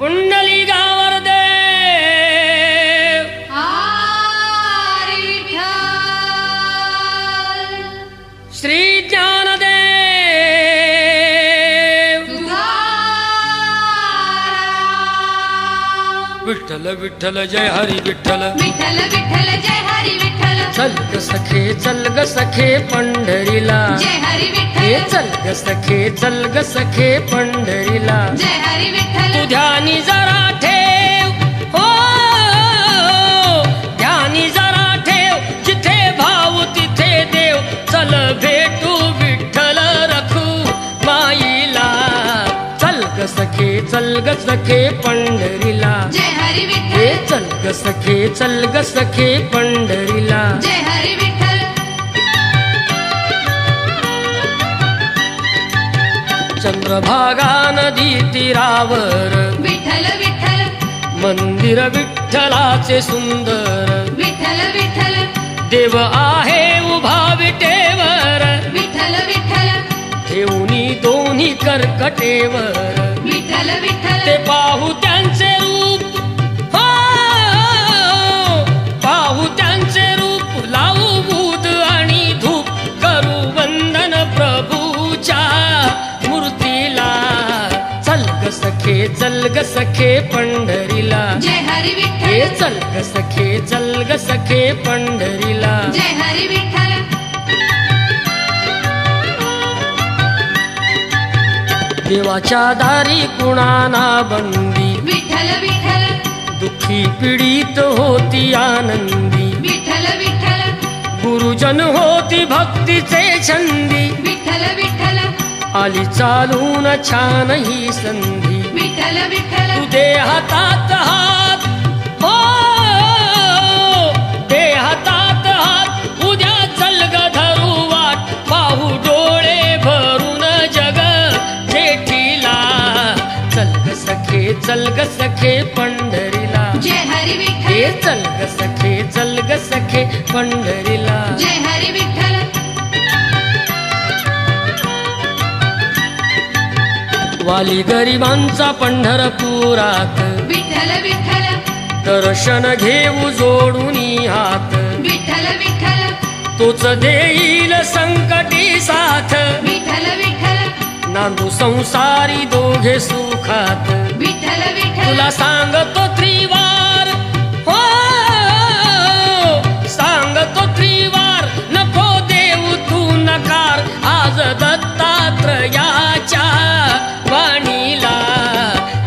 पुंडली गावर देव विठ्ठल श्री ज्ञानदेव विठ्ठल विठ्ठल जय हरी विठ्ठल। विठ्ठल विठ्ठल जय हरी विठ्ठल। चल ग सखे चल ग सखे पंढरीला। जय हरी विठ्ठल। चल ग सखे चल ग सखे पंढरीला चल ग सखे पंढरीला. जय हरी हे चल ग सखे चल ग सखे पंढरीला. जय हरी विठ्ठल. चंद्रभागा नदी तीरावर. विठ्ठल विठ्ठल. मंदिर विठ्ठलाचे सुंदर. विठ्ठल विठ्ठल. देव आहे उभा विटेवर. विठ्ठल विठ्ठल. ठेवणी दोन्ही कर्कटेवर. ते पाहू त्यांचे रूप. हो पाहू त्यांचे रूप. लावू बूद आणि धूप. करू वंदन प्रभूच्या मूर्तीला. चल ग सखे चल ग सखे पंढरीला. जय हरी हे विठ्ठल चल ग सखे चल ग सखे पंढरीला देवाच्या दारी कुणाना बंदी. विठ्ठल विठ्ठल. दुःखी पीडित होती आनंदी. विठ्ठल विठ्ठल. गुरुजन होती भक्तीचे छंदी. विठ्ठल विठ्ठल. आली चालून छान ही संधी. विठ्ठल विठ्ठल. तू दे हातात हात चल ग सखे पंढरीला. जय हरी हे विठ्ठल. चल ग सखे चल ग सखे पंढरीला. जय हरी विठ्ठल. वाली गरिबांचा पंढरपुरात. विठ्ठल विठ्ठल. दर्शन घेऊ जोडून हात विठ्ठल विठ्ठल. तोच देईल संकटी साथ. विठ्ठल विठ्ठल. नांदू संसारी दोघे सुखात. तुला सांगतो त्रिवार. हो सांगतो त्रिवार. नको देऊ तू नकार. आज दत्तात्रयाच्या वाणीला.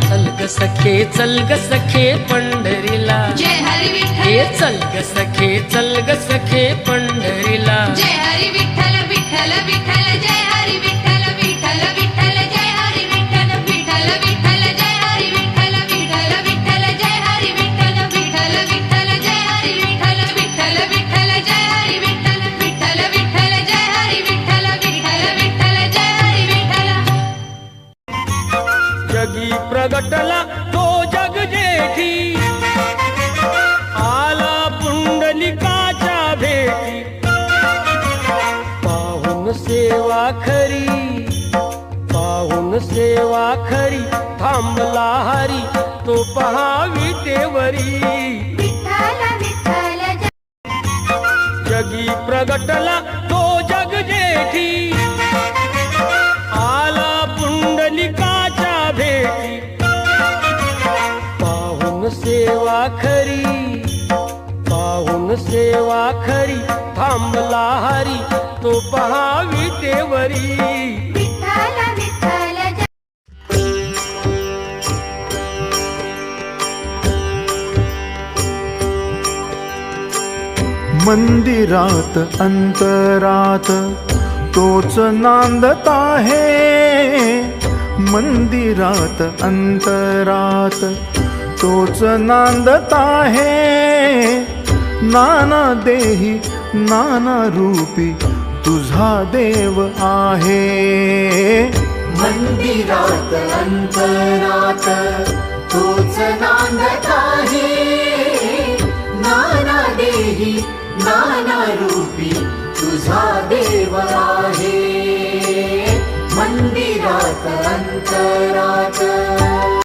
चल ग सखे चल ग सखे पंढरीला. जय हरी हे विठ्ठल. चल ग सखे चल ग सखे पंढरीला. प्रगटला तो जग जेठी आला पुंडलिकाच्या भेटी. पाहून सेवा खरी. पाहून सेवा खरी. थांबला हरी. तो पहावी विठ्ठल जगी प्रगटला तो जग जेठी सेवा खरी पाहून सेवा खरी थांबला हरी तो पहावी तेवरी विठ्ठल विठ्ठल मंदिरात अंतरात तोच नांदत आहे. नाना देही नाना रूपी तुझा देव आहे. मंदिरात अंतरात तोच नांदत आहे. नाना देही नाना रूपी तुझा देव आहे. मंदिरात अंतरात